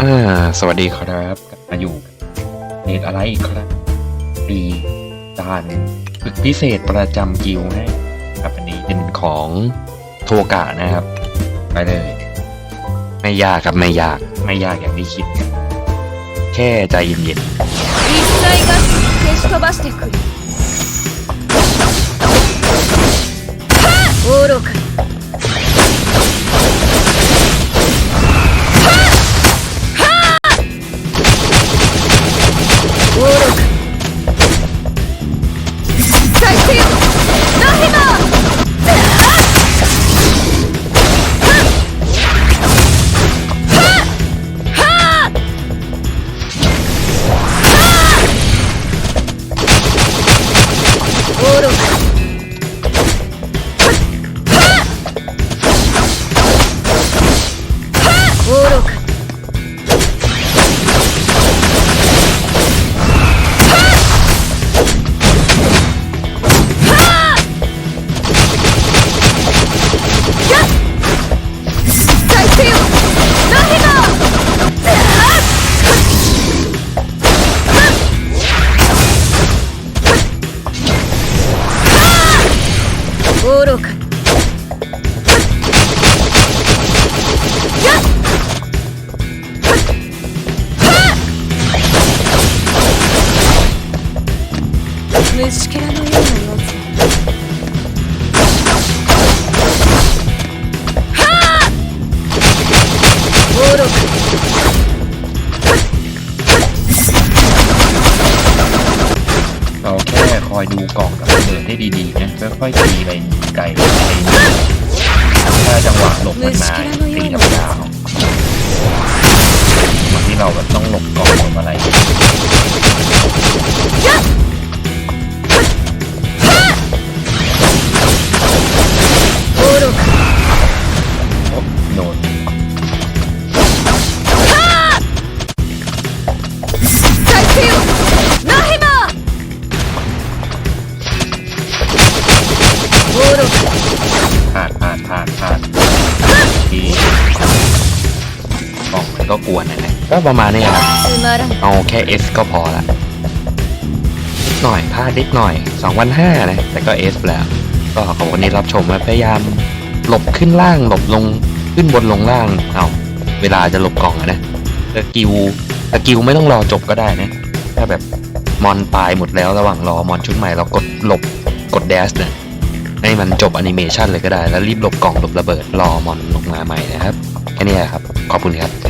อ่าสวัสดีครับกลับมาอยู่เนตอะไรอีกครับปีด่านฝึกพิเศษประจำกิวให้ครับอันนี้เป็นของโทกะนะครับ ไปเลย ไม่ยากครับไม่ยากไม่ยากอย่างที่คิด แค่ใจเย็น実愚か。虫けらのような。 อยดูกล่องกับระเบิดให้ดีๆนะค่อยๆตีไปไกลไปถ้าจังหวะหลบมันมาตีธรรมดาเอาบางที่เราแบบต้องหลบกล่อง ลาดพลาดพลาดทีกล่องมันก็กวนนะนะก็ประมาณนี้ครับ つまらん เอาแค่ S ก็พอละนิดหน่อยพลาดนิดหน่อย2วันห้านะ แต่ก็ S แล้ว ก็ขอบคุณที่รับชมนะพยายามหลบขึ้นล่าง หลบลงขึ้นบนลงล่าง เอาเวลาจะหลบกล่องอะนะสกิลสกิลไม่ต้องรอจบก็ได้นะ ถ้าแบบมอนตายหมดแล้วระหว่างรอมอนชุดใหม่เรากดหลบกดแดสเนี่ย ให้มันจบแอนิเมชันเลยก็ได้ แล้วรีบหลบกล่องหลบระเบิดรอมอนลงมาใหม่นะครับแค่นี้แหละครับ ขอบคุณครับ